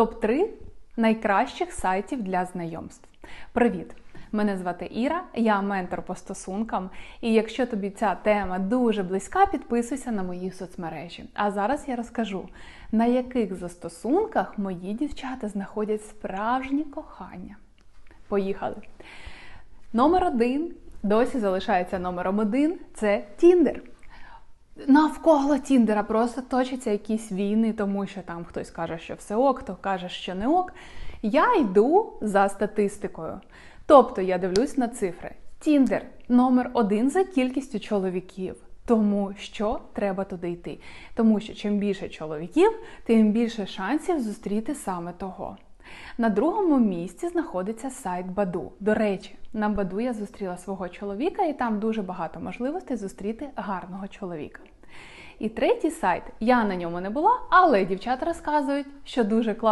Топ-3 найкращих сайтів для знайомств. Привіт! Мене звати Іра, я ментор по стосункам. І якщо тобі ця тема дуже близька, підписуйся на мої соцмережі. А зараз я розкажу, на яких застосунках мої дівчата знаходять справжнє кохання. Поїхали! Номер один досі залишається номером один це Тіндер. Навколо Тіндера просто точаться якісь війни, тому що там хтось каже, що все ок, хто каже, що не ок. Я йду за статистикою. Тобто я дивлюсь на цифри. Тіндер номер один за кількістю чоловіків. Тому що треба туди йти. Тому що чим більше чоловіків, тим більше шансів зустріти саме того. На другому місці знаходиться сайт Баду. До речі, на Баду я зустріла свого чоловіка, і там дуже багато можливостей зустріти гарного чоловіка. І третій сайт, я на ньому не була, але дівчата розказують, що дуже класно.